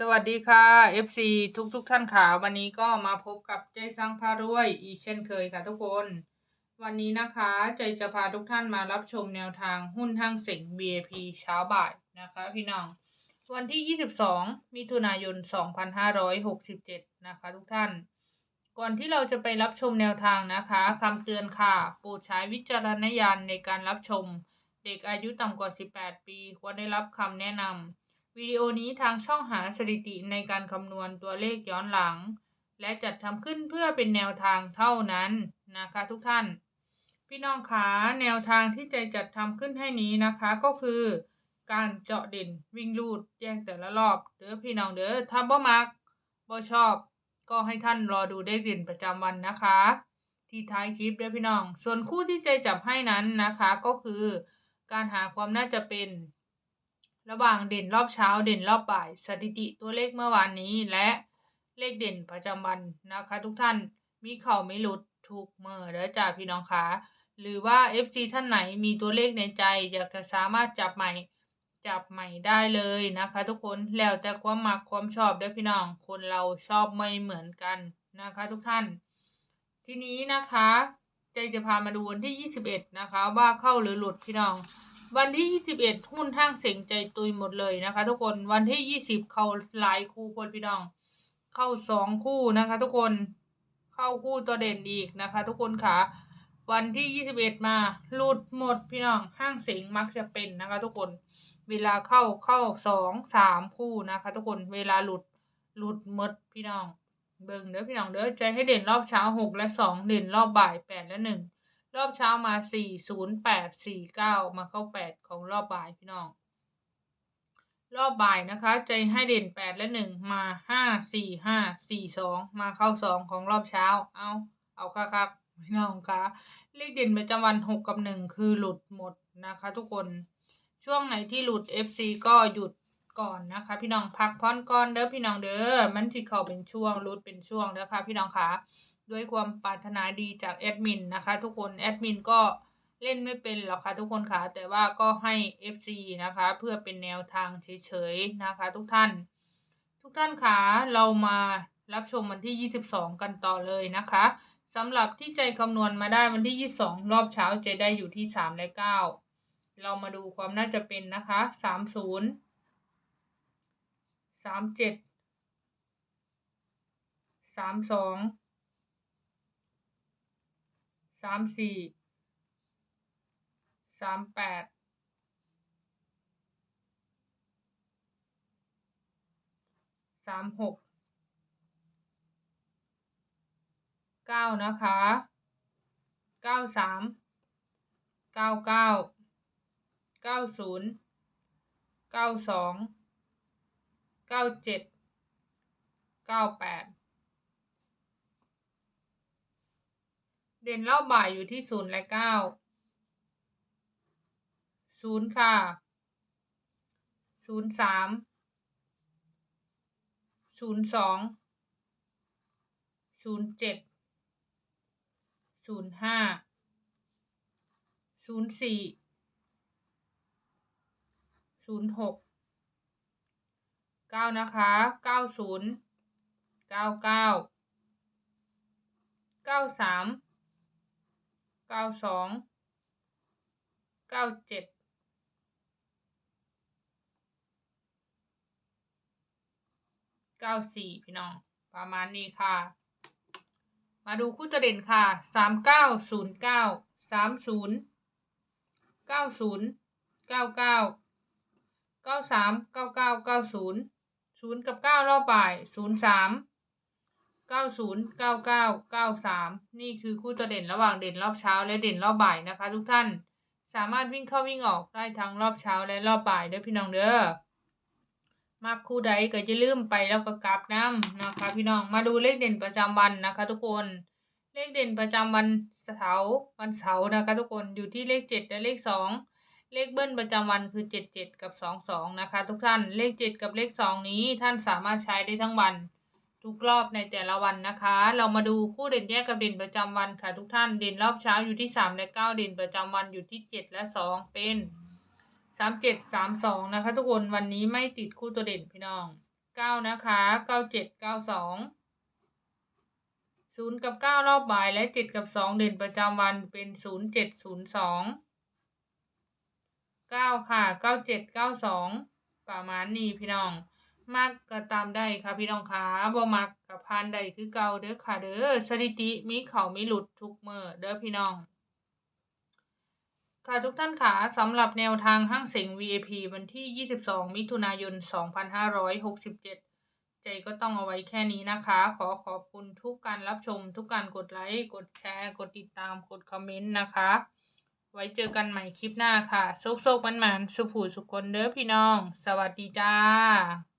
สวัสดีค่ะ FC ทุกทุกๆท่านค่ะวันนี้ก็มาพบกับใจสร้างพารวยอีกเช่นเคยค่ะทุกคน วันนี้นะคะใจจะพาทุกท่านมารับชมแนวทางหุ้นห้างเส็ง VIP เช้าบ่ายนะคะพี่น้อง วันที่ 22 มิถุนายน 2567 นะคะทุกท่าน ก่อนที่เราจะไปรับชมแนวทางนะคะคำเตือนค่ะโปรดใช้วิจารณญาณในการรับชม เด็กอายุต่ำกว่า 18 ปี ควรได้รับคำแนะนำ วิดีโอนี้ทางช่องหาสถิติในการคำนวณตัวเลขย้อนหลัง และจัดทำขึ้นเพื่อเป็นแนวทางเท่านั้นนะคะทุกท่าน พี่น้องคะแนวทางที่ใจจัดทำขึ้นให้นี้นะคะก็คือ การเจาะด่นวิ่งลูดแยกแต่ละรอบเด้อพี่น้องเด้อถ้าบ่มักบ่ชอบ ก็ให้ท่านรอดูเลขเด่นประจำวันนะคะ ที่ท้ายคลิปเด้อพี่น้อง ส่วนคู่ที่ใจจับให้นั้นนะคะก็คือ การหาความน่าจะเป็น ระหว่างเด่นรอบเช้าเด่นรอบบ่าย สถิติตัวเลขเมื่อวานนี้และเลขเด่นประจำวันนะคะ ทุกท่านมีเข่าไม่หลุดทุกเมื่อเด้อจ้าพี่น้องคะหรือว่า FC ท่านไหนมีตัวเลขในใจ อยากจะสามารถจับใหม่ จับใหม่ได้เลยนะคะ ทุกคนแล้วแต่ความมักความชอบเด้อพี่น้อง คนเราชอบไม่เหมือนกันนะคะ ทุกท่าน ทีนี้นะคะใจจะพามาดูวันที่ 21 นะคะ ว่าเข้าหรือหลุดพี่น้อง วันที่ 21 หุ้นห้างเสียงใจตุยหมดเลยนะคะ ทุกคนวันที่ 20 เข้าหลายคู่คนพี่น้อง เข้าสองคู่นะคะ ทุกคนเข้าคู่ตัวเด่นอีกนะคะ ทุกคนค่ะ วันที่ 21 มาหลุดหมดพี่น้องห้างเสียงมักจะเป็นนะคะ ทุกคนเวลาเข้าเข้าสองสามคู่นะคะ ทุกคนเวลาหลุดหลุดหมดพี่น้อง เบิ่งเด้อพี่น้องเด้อใจให้เด่นรอบเช้าหกและสองเด่นรอบบ่ายแปดและหนึ่ง รอบเช้ามาสี่ศูนย์แปดสี่เก้ามาเข้าแปดของรอบบ่ายพี่น้อง รอบบ่ายนะคะ ใจให้เด่นแปดและหนึ่งมาห้าสี่ห้าสี่สองมาเข้าสองของรอบเช้า เอาเอาค่ะครับพี่น้องคะเลขเด่นประจำวันหกกับหนึ่งคือหลุดหมดนะคะ ทุกคนช่วงไหนที่หลุด FC ก็หยุดก่อนนะคะ พี่น้องพักผ่อนก่อนเด้อพี่น้องเด้อมันสิเข้าเป็นช่วงหลุดเป็นช่วงเด้อค่ะพี่น้องคะ ด้วยความปรารถนาดีจากแอดมินนะคะ ทุกคนแอดมินก็เล่นไม่เป็นหรอกค่ะทุกคนค่ะแต่ว่าก็ให้ FC นะคะ เพื่อเป็นแนวทางเฉยๆนะคะ ทุกท่าน ทุกท่านคะเรามารับชมวันที่ 22 กันต่อเลยนะคะสำหรับที่ใจคำนวณมาได้วันที่ 22 รอบเช้าใจได้อยู่ที่ 3 และ 9 เรามาดูความน่าจะเป็นนะคะ 30 37 32 สามสี่สามแปดสามหกเก้านะคะเก้าสามเก้าเก้าเก้าศูนย์เก้าสองเก้าเจ็ดเก้าแปด เด่นรอบบ่ายอยู่ที่ศูนย์และเก้าศูนย์ค่ะศูนย์สามศูนย์สองศูนย์เจ็ดศูนย์ห้าศูนย์สี่ศูนย์หกเก้านะคะเก้าศูนย์เก้าเก้าเก้าสาม ก้าสองเก้าเจ็ดเก้าสี่พี่น้อง ประมาณนี้ค่ะ มาดูคู่ตัวเด่นค่ะสามเก้าศูนย์เก้าสามศูนย์เก้าศูนย์เก้าเก้าเก้าสามเก้าเก้าเก้าศูนย์ศูนย์กับเก้ารอบบ่ายศูนย์สาม เก้าศูนย์เก้าเก้าเก้าสามนี่คือคู่ตัวเด่นระหว่างเด่นรอบเช้าและเด่นรอบบ่ายนะคะ ทุกท่านสามารถวิ่งเข้าวิ่งออกได้ทั้งรอบเช้าและรอบบ่ายด้อพี่น้องเด้อมาคู่ใดก็จะลืมไปแล้วก็กลับน้ำนะคะ พี่น้องมาดูเลขเด่นประจำวันนะคะ ทุกคนเลขเด่นประจำวันเสาร์วันเสาร์นะคะ ทุกคนอยู่ที่เลขเจ็ดและเลขสองเลขเบิ้ลประจำวันคือเจ็ดเจ็ดกับสองสองนะคะ ทุกท่านเลขเจ็ดกับเลขสองนี้ท่านสามารถใช้ได้ทั้งวัน ทุกรอบในแต่ละวันนะคะ เรามาดูคู่เด่นแยกกับเด่นประจำวันค่ะ ทุกท่านเด่นรอบเช้าอยู่ที่สามและเก้าเด่นประจำวันอยู่ที่เจ็ดและสองเป็นสามเจ็ดสามสองนะคะ ทุกคนวันนี้ไม่ติดคู่ตัวเด่นพี่น้องเก้านะคะเก้าเจ็ดเก้าสองศูนย์กับเก้ารอบบ่ายและเจ็ดกับสองเด่นประจำวันเป็นศูนย์เจ็ดศูนย์สองเก้าค่ะเก้าเจ็ดเก้าสองประมาณนี้พี่น้อง มักก็ตามได้ค่ะพี่น้องขาบ่มักกับพานใดคือเก่าเด้อค่ะเด้อสถิติมีเขามีหลุดทุกเมื่อเด้อพี่น้อง ค่ะทุกท่านขาสำหรับแนวทางห้างเสง VIP วันที่ 22 มิถุนายน 2567 ใจก็ต้องเอาไว้แค่นี้นะคะ ขอขอบคุณทุกการรับชม ทุกการกดไลค์ กดแชร์ กดติดตาม กดคอมเมนต์นะคะ ไว้เจอกันใหม่คลิปหน้าค่ะโชคโชคมันมันๆสุขผูสุขคนเด้อพี่น้อง สวัสดีจ้า